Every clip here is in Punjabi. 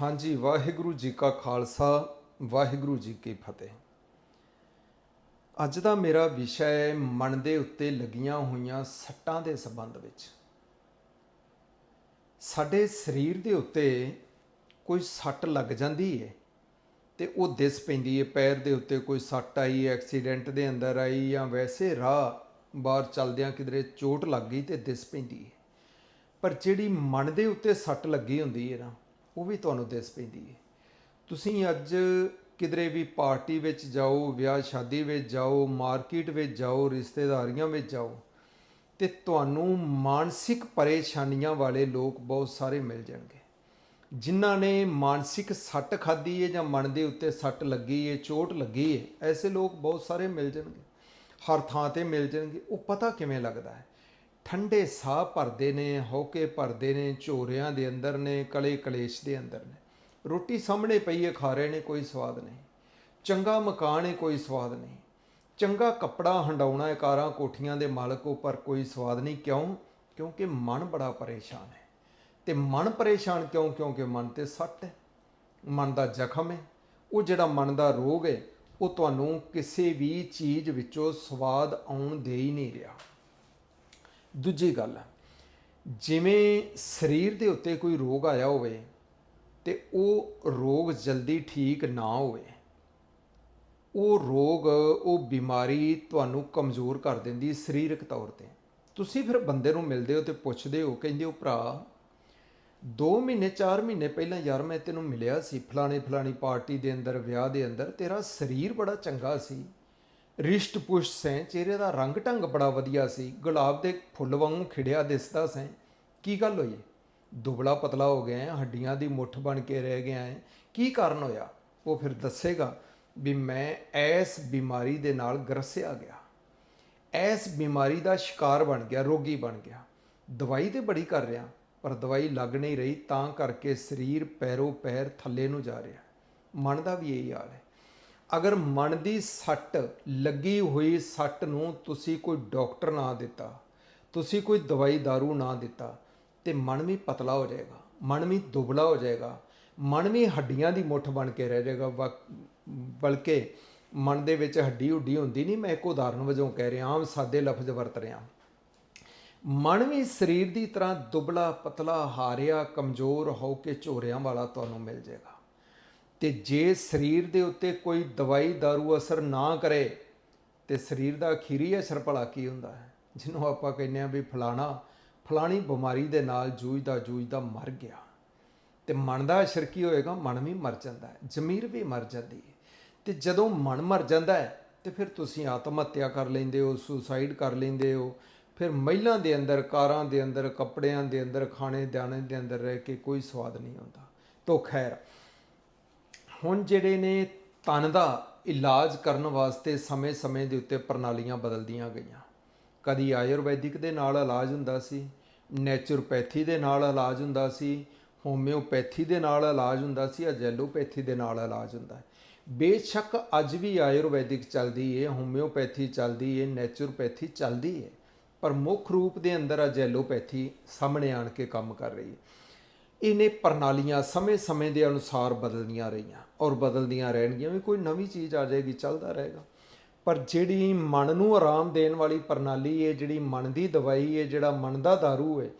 ਹਾਂਜੀ, ਵਾਹਿਗੁਰੂ ਜੀ ਕਾ ਖਾਲਸਾ, ਵਾਹਿਗੁਰੂ ਜੀ ਕੀ ਫਤਿਹ। ਅੱਜ ਦਾ ਮੇਰਾ ਵਿਸ਼ਾ ਹੈ ਮਨ ਦੇ ਉੱਤੇ ਲੱਗੀਆਂ ਹੋਈਆਂ ਸੱਟਾਂ ਦੇ ਸੰਬੰਧ ਵਿੱਚ। ਸਾਡੇ ਸਰੀਰ ਦੇ ਉੱਤੇ ਕੋਈ ਸੱਟ ਲੱਗ ਜਾਂਦੀ ਹੈ ਤੇ ਉਹ ਦਿਸ ਪੈਂਦੀ ਹੈ ਪੈਰ ਦੇ ਉੱਤੇ ਕੋਈ ਸੱਟ ਆਈ, ਐਕਸੀਡੈਂਟ ਦੇ ਅੰਦਰ ਆਈ ਜਾਂ ਵੈਸੇ ਰਾਹ ਬਾਹਰ ਚੱਲਦਿਆਂ ਕਿਧਰੇ ਚੋਟ ਲੱਗ ਗਈ ਤੇ ਦਿਸ ਪੈਂਦੀ ਹੈ ਪਰ ਜਿਹੜੀ ਮਨ ਦੇ ਉੱਤੇ ਸੱਟ ਲੱਗੀ ਹੁੰਦੀ ਹੈ ਨਾ ਉਹ ਵੀ ਤੁਹਾਨੂੰ ਦਿਸ ਪੈਂਦੀ ਹੈ। ਤੁਸੀਂ ਅੱਜ ਕਿਧਰੇ ਵੀ ਪਾਰਟੀ ਵਿੱਚ ਜਾਓ, ਵਿਆਹ ਸ਼ਾਦੀ ਵਿੱਚ ਜਾਓ, ਮਾਰਕੀਟ ਵਿੱਚ ਜਾਓ, ਰਿਸ਼ਤੇਦਾਰੀਆਂ ਵਿੱਚ ਜਾਓ, ਤੇ ਤੁਹਾਨੂੰ ਮਾਨਸਿਕ ਪਰੇਸ਼ਾਨੀਆਂ ਵਾਲੇ ਲੋਕ ਬਹੁਤ ਸਾਰੇ ਮਿਲ ਜਾਣਗੇ। ਜਿਨ੍ਹਾਂ ਨੇ ਮਾਨਸਿਕ ਸੱਟ ਖਾਧੀ ਹੈ ਜਾਂ ਮਨ ਦੇ ਉੱਤੇ ਸੱਟ ਲੱਗੀ ਹੈ, ਚੋਟ ਲੱਗੀ ਹੈ, ਐਸੇ ਲੋਕ ਬਹੁਤ ਸਾਰੇ ਮਿਲ ਜਾਣਗੇ। ਹਰ ਥਾਂ ਤੇ ਮਿਲ ਜਾਣਗੇ। ਉਹ ਪਤਾ ਕਿਵੇਂ ਲੱਗਦਾ ਹੈ? ਠੰਡੇ ਸਾਹ ਭਰਦੇ ਨੇ ਹੌਕੇ ਭਰਦੇ ਨੇ, ਝੋਰਿਆਂ ਦੇ ਅੰਦਰ ਨੇ, ਕਲੇ ਕਲੇਸ਼ ਦੇ ਅੰਦਰ ਨੇ। ਰੋਟੀ ਸਾਹਮਣੇ ਪਈ ਹੈ, ਖਾ ਰਹੇ ਨੇ, ਕੋਈ ਸਵਾਦ ਨਹੀਂ। ਚੰਗਾ ਮਕਾਨ ਹੈ, ਕੋਈ ਸਵਾਦ ਨਹੀਂ। ਚੰਗਾ ਕੱਪੜਾ ਹੰਡਾਉਣਾ ਹੈ, ਕਾਰਾਂ ਕੋਠੀਆਂ ਦੇ ਮਾਲਕ ਉੱਪਰ ਕੋਈ ਸਵਾਦ ਨਹੀਂ। ਕਿਉਂ? ਕਿਉਂਕਿ ਮਨ ਬੜਾ ਪਰੇਸ਼ਾਨ ਹੈ। ਤੇ ਮਨ ਪਰੇਸ਼ਾਨ ਕਿਉਂ? ਕਿਉਂਕਿ ਮਨ ਤੇ ਸੱਟ ਹੈ। ਮਨ ਦਾ ਜ਼ਖਮ ਹੈ। ਉਹ ਜਿਹੜਾ ਮਨ ਦਾ ਰੋਗ ਹੈ, ਉਹ ਤੁਹਾਨੂੰ ਕਿਸੇ ਵੀ ਚੀਜ਼ ਵਿੱਚੋਂ ਸਵਾਦ ਆਉਣ ਦੇ ਹੀ ਨਹੀਂ ਰਿਹਾ। ਦੂਜੀ ਗੱਲ, ਜਿਵੇਂ ਸਰੀਰ ਦੇ ਉੱਤੇ ਕੋਈ ਰੋਗ ਆਇਆ ਹੋਵੇ ਤੇ ਉਹ ਰੋਗ ਜਲਦੀ ਠੀਕ ਨਾ ਹੋਵੇ, ਉਹ ਰੋਗ, ਉਹ ਬਿਮਾਰੀ ਤੁਹਾਨੂੰ ਕਮਜ਼ੋਰ ਕਰ ਦਿੰਦੀ ਸਰੀਰਕ ਤੌਰ ਤੇ। ਤੁਸੀਂ ਫਿਰ ਬੰਦੇ ਨੂੰ ਮਿਲਦੇ ਹੋ ਤੇ ਪੁੱਛਦੇ ਹੋ, ਕਹਿੰਦੇ ਹੋ, ਭਰਾ 2 ਮਹੀਨੇ 4 ਮਹੀਨੇ ਪਹਿਲਾਂ ਯਾਰ ਮੈਂ ਤੈਨੂੰ ਮਿਲਿਆ ਸੀ, ਫਲਾਣੇ ਫਲਾਣੀ ਪਾਰਟੀ ਦੇ ਅੰਦਰ, ਵਿਆਹ ਦੇ ਅੰਦਰ, ਤੇਰਾ ਸਰੀਰ ਬੜਾ ਚੰਗਾ ਸੀ ਰਿਸ਼ਟ ਪੁਸ਼ਟ ਸੈਂ, ਚਿਹਰੇ ਦਾ ਰੰਗ ਢੰਗ ਬੜਾ ਵਧੀਆ ਸੀ। ਗੁਲਾਬ ਦੇ ਫੁੱਲ ਵਾਂਗੂ ਖਿੜਿਆ ਦਿਸਦਾ ਸੈਂ। ਕੀ ਗੱਲ ਹੋਈ? ਦੁਬਲਾ ਪਤਲਾ ਹੋ ਗਿਆ ਹੈ ਹੱਡੀਆਂ ਦੀ ਮੁੱਠ ਬਣ ਕੇ ਰਹਿ ਗਿਆ ਹੈ ਕੀ ਕਾਰਨ ਹੋਇਆ? ਉਹ ਫਿਰ ਦੱਸੇਗਾ ਵੀ ਮੈਂ ਐਸ ਬਿਮਾਰੀ ਦੇ ਨਾਲ ਗਰਸਿਆ ਗਿਆ। ਐਸ ਬਿਮਾਰੀ ਦਾ ਸ਼ਿਕਾਰ ਬਣ ਗਿਆ, ਰੋਗੀ ਬਣ ਗਿਆ। ਦਵਾਈ ਤੇ ਬੜੀ ਕਰ ਰਿਹਾ, ਪਰ ਦਵਾਈ ਲੱਗ ਨਹੀਂ ਰਹੀ, ਤਾਂ ਕਰਕੇ ਸਰੀਰ ਪੈਰੋ ਪੈਰ ਥੱਲੇ ਨੂੰ ਜਾ ਰਿਹਾ। ਮਨ ਦਾ ਵੀ ਇਹੀ ਹਾਲ ਹੈ। ਅਗਰ ਮਨ ਦੀ ਸੱਟ ਲੱਗੀ ਹੋਈ ਸੱਟ ਨੂੰ ਤੁਸੀਂ ਕੋਈ ਡਾਕਟਰ ਨਾ ਦਿੱਤਾ, ਤੁਸੀਂ ਕੋਈ ਦਵਾਈ दारू ਨਾ ਦਿੱਤਾ, ਤੇ ਮਨ ਵੀ ਪਤਲਾ ਹੋ ਜਾਏਗਾ, ਮਨ ਵੀ ਦੁਬਲਾ ਹੋ ਜਾਏਗਾ, ਮਨ ਵੀ ਹੱਡੀਆਂ ਦੀ ਮੁੱਠ ਬਣ ਕੇ ਰਹਿ ਜਾਏਗਾ, ਵਕ- ਬਲਕਿ ਮਨ ਦੇ ਵਿੱਚ ਹੱਡੀ ਹੁੱਡੀ ਹੁੰਦੀ ਨਹੀਂ, ਮੈਂ ਇੱਕ ਉਦਾਹਰਨ ਵਜੋਂ ਕਹਿ ਰਿਹਾ, ਆਮ ਸਾਦੇ ਲਫ਼ਜ਼ ਵਰਤ ਰਿਹਾ। ਮਨ ਵੀ ਸਰੀਰ ਦੀ ਤਰ੍ਹਾਂ ਦੁਬਲਾ, ਪਤਲਾ, ਹਾਰਿਆ, ਕਮਜ਼ੋਰ ਹੋ ਕੇ ਝੋਰਿਆਂ ਵਾਲਾ ਤੁਹਾਨੂੰ ਮਿਲ ਜਾਏਗਾ। ਤੇ ਜੇ ਸਰੀਰ ਦੇ ਉੱਤੇ ਕੋਈ ਦਵਾਈ दारू ਅਸਰ ਨਾ ਕਰੇ, ਤੇ ਸਰੀਰ ਦਾ ਅਖੀਰੀ ਅਸਰ ਭਲਾ ਕੀ ਹੁੰਦਾ ਹੈ? ਜਿਹਨੂੰ ਆਪਾਂ ਕਹਿੰਦੇ ਆ ਵੀ ਫਲਾਣਾ, ਫਲਾਣੀ ਬਿਮਾਰੀ ਦੇ ਨਾਲ ਜੂਝਦਾ ਜੂਝਦਾ ਮਰ ਗਿਆ। ਤੇ ਮਨ ਦਾ ਅਸਰ ਕੀ ਹੋਏਗਾ? ਮਨ ਵੀ ਮਰ ਜਾਂਦਾ ਹੈ, ਜ਼ਮੀਰ ਵੀ ਮਰ ਜਾਂਦੀ ਹੈ। ਤੇ ਜਦੋਂ ਮਨ ਮਰ ਜਾਂਦਾ ਹੈ, ਤੇ ਫਿਰ ਤੁਸੀਂ ਆਤਮ ਹੱਤਿਆ ਕਰ ਲੈਂਦੇ ਹੋ, ਸੁਸਾਈਡ ਕਰ ਲੈਂਦੇ ਹੋ। ਫਿਰ ਮਹਿਲਾਂ ਦੇ ਅੰਦਰ, ਕਾਰਾਂ ਦੇ ਅੰਦਰ, ਕੱਪੜਿਆਂ ਦੇ ਅੰਦਰ ਖਾਣੇ ਦਾਣੇ ਦੇ ਅੰਦਰ ਰਹਿ ਕੇ ਕੋਈ ਸਵਾਦ ਨਹੀਂ ਹੁੰਦਾ। ਤੋ ਖੈਰ ਹੁਣ ਜਿਹੜੇ ਨੇ ਤਨ ਦਾ ਇਲਾਜ ਕਰਨ ਵਾਸਤੇ ਸਮੇਂ-ਸਮੇਂ ਦੇ ਉੱਤੇ ਪ੍ਰਣਾਲੀਆਂ ਬਦਲਦੀਆਂ ਗਈਆਂ। ਕਦੀ ਆਯੁਰਵੈਦਿਕ ਦੇ ਨਾਲ ਇਲਾਜ ਹੁੰਦਾ ਸੀ, ਨੈਚੁਰੋਪੈਥੀ ਦੇ ਨਾਲ ਇਲਾਜ ਹੁੰਦਾ ਸੀ, ਹੋਮਿਓਪੈਥੀ ਦੇ ਨਾਲ ਇਲਾਜ ਹੁੰਦਾ ਸੀ ਅਜੈਲੋਪੈਥੀ ਦੇ ਨਾਲ ਇਲਾਜ ਹੁੰਦਾ ਹੈ। ਬੇਸ਼ੱਕ ਅੱਜ ਵੀ ਆਯੁਰਵੈਦਿਕ ਚੱਲਦੀ ਹੈ ਹੋਮਿਓਪੈਥੀ ਚੱਲਦੀ ਹੈ ਨੈਚੁਰੋਪੈਥੀ ਚੱਲਦੀ ਹੈ ਪਰ ਮੁੱਖ ਰੂਪ ਦੇ ਅੰਦਰ ਅਜੈਲੋਪੈਥੀ ਸਾਹਮਣੇ ਆਣ ਕੇ ਕੰਮ ਕਰ ਰਹੀ ਹੈ ਇਹਨੇ ਪ੍ਰਣਾਲੀਆਂ ਸਮੇਂ-ਸਮੇਂ ਦੇ ਅਨੁਸਾਰ ਬਦਲਦੀਆਂ ਰਹੀਆਂ ਔਰ ਬਦਲਦੀਆਂ ਰਹਿਣਗੀਆਂ, ਵੀ ਕੋਈ ਨਵੀਂ ਚੀਜ਼ ਆ ਜਾਏਗੀ, ਚੱਲਦਾ ਰਹੇਗਾ। ਪਰ ਜਿਹੜੀ ਮਨ ਨੂੰ ਆਰਾਮ ਦੇਣ ਵਾਲੀ ਪ੍ਰਣਾਲੀ ਹੈ, ਜਿਹੜੀ ਮਨ ਦੀ ਦਵਾਈ ਹੈ, ਜਿਹੜਾ ਮਨ ਦਾ दारू ਹੈ,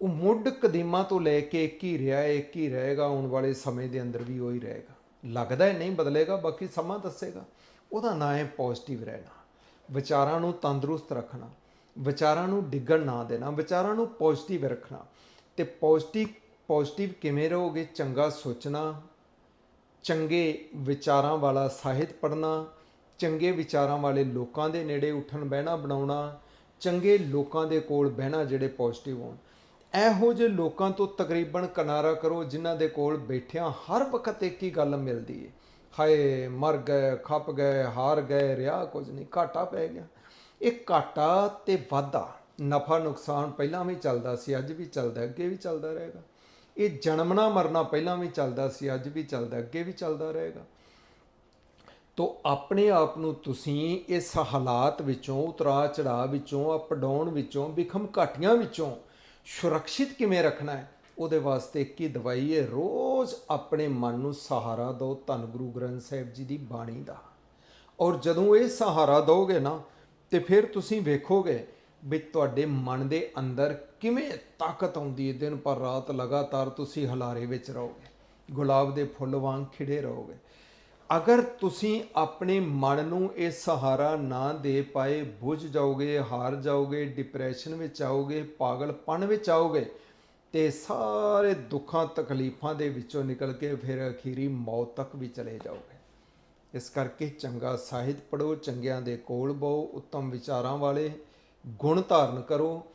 ਉਹ ਮੁੱਢ ਕਦੀਮਾਂ ਤੋਂ ਲੈ ਕੇ ਇੱਕ ਹੀ ਰਿਹਾ ਹੈ ਇੱਕ ਹੀ ਰਹੇਗਾ, ਆਉਣ ਵਾਲੇ ਸਮੇਂ ਦੇ ਅੰਦਰ ਵੀ ਉਹੀ ਰਹੇਗਾ। ਲੱਗਦਾ ਹੈ ਨਹੀਂ ਬਦਲੇਗਾ, ਬਾਕੀ ਸਮਾਂ ਦੱਸੇਗਾ। ਉਹਦਾ ਨਾਂ ਹੈ ਪੋਜ਼ਿਟਿਵ ਰਹਿਣਾ। ਵਿਚਾਰਾਂ ਨੂੰ ਤੰਦਰੁਸਤ ਰੱਖਣਾ, ਵਿਚਾਰਾਂ ਨੂੰ ਡਿੱਗਣ ਨਾ ਦੇਣਾ, ਵਿਚਾਰਾਂ ਨੂੰ ਪੋਜ਼ਿਟਿਵ ਰੱਖਣਾ ਤੇ ਪੋਜ਼ਿਟਿਵ ਪੋਜ਼ਿਟਿਵ ਕਿਵੇਂ ਰਹੋਗੇ? ਚੰਗਾ ਸੋਚਣਾ, ਚੰਗੇ ਵਿਚਾਰਾਂ ਵਾਲਾ ਸਾਹਿਤ ਪੜ੍ਹਨਾ, ਚੰਗੇ ਵਿਚਾਰਾਂ ਵਾਲੇ ਲੋਕਾਂ ਦੇ ਨੇੜੇ ਉੱਠਣ, ਬਹਿਣਾ ਬਣਾਉਣਾ, ਚੰਗੇ ਲੋਕਾਂ ਦੇ ਕੋਲ ਬਹਿਣਾ ਜਿਹੜੇ ਪੋਜ਼ਿਟਿਵ ਹੋਣ। ਇਹੋ ਜਿਹੇ ਲੋਕਾਂ ਤੋਂ ਤਕਰੀਬਨ ਕਿਨਾਰਾ ਕਰੋ ਜਿਨ੍ਹਾਂ ਦੇ ਕੋਲ ਬੈਠਿਆਂ ਹਰ ਵਕਤ ਇੱਕ ਹੀ ਗੱਲ ਮਿਲਦੀ ਹੈ ਹਾਏ, ਮਰ ਗਏ, ਖੱਪ ਗਏ, ਹਾਰ ਗਏ ਰਿਆ ਕੁਝ ਨਹੀਂ, ਘਾਟਾ ਪੈ ਗਿਆ। ਇਹ ਘਾਟਾ ਤੇ ਵਾਧਾ, ਨਫਾ ਨੁਕਸਾਨ ਪਹਿਲਾਂ ਵੀ ਚੱਲਦਾ ਸੀ, ਅੱਜ ਵੀ ਚੱਲਦਾ, ਅੱਗੇ ਵੀ ਚੱਲਦਾ ਰਹੇਗਾ। ਇਹ ਜਨਮਣਾ ਮਰਨਾ ਪਹਿਲਾਂ ਵੀ ਚੱਲਦਾ ਸੀ, ਅੱਜ ਵੀ ਚੱਲਦਾ, ਅੱਗੇ ਵੀ ਚੱਲਦਾ ਰਹੇਗਾ। ਤੋ ਆਪਣੇ ਆਪ ਨੂੰ ਤੁਸੀਂ ਇਸ ਹਾਲਾਤ ਵਿੱਚੋਂ ਉਤਰਾ ਚੜਾ ਵਿੱਚੋਂ ਅਪ ਡਾਊਨ ਵਿੱਚੋਂ ਵਿਖਮ ਘਾਟੀਆਂ ਵਿੱਚੋਂ ਸੁਰੱਖਿਅਤ ਕਿਵੇਂ ਰੱਖਣਾ ਹੈ, ਉਹਦੇ ਵਾਸਤੇ ਇੱਕ ਹੀ ਦਵਾਈ ਹੈ, ਰੋਜ਼ ਆਪਣੇ ਮਨ ਨੂੰ ਸਹਾਰਾ ਦਿਓ ਧੰਨ ਗੁਰੂ ਗ੍ਰੰਥ ਸਾਹਿਬ ਜੀ ਦੀ ਬਾਣੀ ਦਾ। ਔਰ ਜਦੋਂ ਇਹ ਸਹਾਰਾ ਦੋਗੇ ਨਾ, ਤੇ ਫਿਰ ਤੁਸੀਂ ਵੇਖੋਗੇ ਵੀ ਤੁਹਾਡੇ ਮਨ ਦੇ ਅੰਦਰ ਕਿਵੇਂ ਤਾਕਤ ਆਉਂਦੀ ਹੈ ਦਿਨ ਪਰ ਰਾਤ ਲਗਾਤਾਰ ਤੁਸੀਂ ਹਲਾਰੇ ਵਿੱਚ ਰਹੋਗੇ, ਗੁਲਾਬ ਦੇ ਫੁੱਲ ਵਾਂਗ ਖਿੜੇ ਰਹੋਗੇ। ਅਗਰ ਤੁਸੀਂ ਆਪਣੇ ਮਨ ਨੂੰ ਇਹ ਸਹਾਰਾ ਨਾ ਦੇ ਪਾਏ, ਬੁਝ ਜਾਓਗੇ, ਹਾਰ ਜਾਓਗੇ ਡਿਪਰੈਸ਼ਨ ਵਿੱਚ ਆਓਗੇ, ਪਾਗਲਪਣ ਵਿੱਚ ਆਓਗੇ, ਤੇ ਸਾਰੇ ਦੁੱਖਾਂ, ਤਕਲੀਫਾਂ ਦੇ ਵਿੱਚੋਂ ਨਿਕਲ ਕੇ ਫਿਰ ਅਖੀਰੀ ਮੌਤ ਤੱਕ ਵੀ ਚਲੇ ਜਾਓਗੇ। ਇਸ ਕਰਕੇ ਚੰਗਾ ਸਾਹਿਤ ਪੜੋ ਚੰਗਿਆਂ ਦੇ ਕੋਲ ਬਹੋ, ਉੱਤਮ ਵਿਚਾਰਾਂ ਵਾਲੇ ਗੁਣ ਧਾਰਨ ਕਰੋ,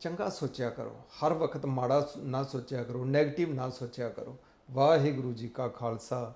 ਚੰਗਾ ਸੋਚਿਆ ਕਰੋ। ਹਰ ਵਕਤ ਮਾੜਾ ਨਾ ਸੋਚਿਆ ਕਰੋ 네ਗੇਟਿਵ ਨਾ ਸੋਚਿਆ ਕਰੋ। ਵਾਹਿਗੁਰੂ ਜੀ ਕਾ ਖਾਲਸਾ।